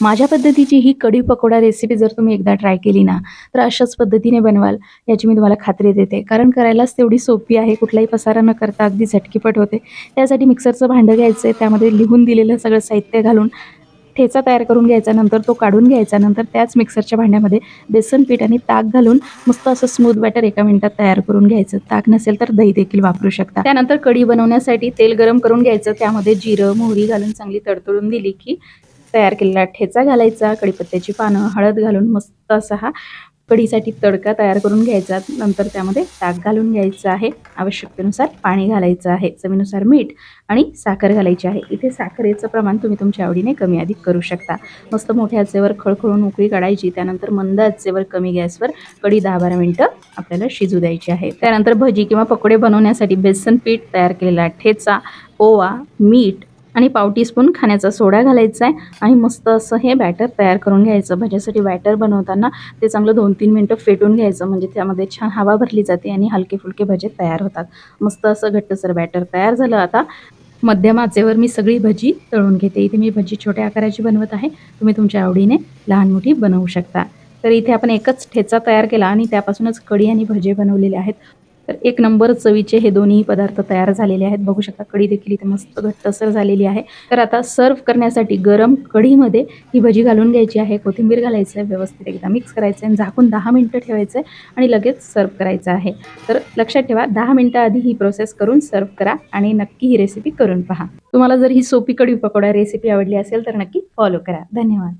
माझ्या पद्धतीची ही कढी पकोडा रेसिपी जर तुम्ही एकदा ट्राय केली ना तर अशाच पद्धतीने बनवाल याची मी तुम्हाला खात्री देते. कारण करायलाच तेवढी सोपी आहे कुठलाही पसारा न करता अगदी झटकीपट होते. त्यासाठी मिक्सरचं भांडं घ्यायचं आहे त्यामध्ये लिहून दिलेलं सगळं साहित्य घालून ठेचा तयार करून घ्यायचा नंतर तो काढून घ्यायचा नंतर त्याच मिक्सरच्या भांड्यामध्ये बेसन पीठ आणि ताक घालून मस्त असं स्मूथ बॅटर एका मिनिटात तयार करून घ्यायचं. ताक नसेल तर दही देखील वापरू शकता. त्यानंतर कढी बनवण्यासाठी तेल गरम करून घ्यायचं. त्यामध्ये जिरं मोहरी घालून चांगली तडतडून दिली की तयार केलेला ठेचा घालायचा कढीपत्त्याची पानं हळद घालून मस्त असा हा कढीसाठी तडका तयार करून घ्यायचा. नंतर त्यामध्ये ताक घालून घ्यायचं आहे. आवश्यकतेनुसार पाणी घालायचं आहे. चवीनुसार मीठ आणि साखर घालायची आहे. इथे साखरेचं प्रमाण तुम्ही तुमच्या आवडीने कमी अधिक करू शकता. मस्त मोठ्या आचेवर खळखळून उकळी काढायची. त्यानंतर मंद आचेवर कमी गॅसवर कढी दहा बारा मिनटं आपल्याला शिजू द्यायची आहे. त्यानंतर भजी किंवा पकोडे बनवण्यासाठी बेसन पीठ तयार केलेला ठेचा ओवा मीठ आणि पाव टीस्पून खाण्याचा सोडा घालायचा आहे. आणि मस्त असं हे बॅटर तयार करून घ्यायचं. भज्यासाठी बॅटर बनवताना ते चांगलं दोन तीन मिनटं फेटून घ्यायचं. म्हणजे त्यामध्ये छान हवा भरली जाते आणि हलके फुलके भजे तयार होतात. मस्त असं घट्टसर बॅटर तयार झालं आता. मध्यम आचेवर मी सगळी भजी तळून घेते. इथे मी भजी छोट्या आकाराची बनवत आहे. तुम्ही तुमच्या आवडीने लहान मोठी बनवू शकता. तर इथे आपण एकच ठेचा तयार केला आणि त्यापासूनच कढी आणि भजे बनवलेले आहेत. तर एक नंबर चवीचे हे दोन्ही पदार्थ तयार झालेले आहेत. बघू शकता कढी देखील इथे मस्त घट्टसर झालेली आहे. तर आता सर्व करण्यासाठी गरम कढीमध्ये ही भजी घालून घ्यायची आहे. कोथिंबीर घालायचं आहे व्यवस्थित एकदा मिक्स करायचं आहे झाकून दहा मिनटं ठेवायचं आहे आणि लगेच सर्व करायचं आहे. तर लक्षात ठेवा दहा मिनटं आधी ही प्रोसेस करून सर्व करा आणि नक्की ही रेसिपी करून पहा. तुम्हाला जर ही सोपी कढी पकोडा रेसिपी आवडली असेल तर नक्की फॉलो करा. धन्यवाद.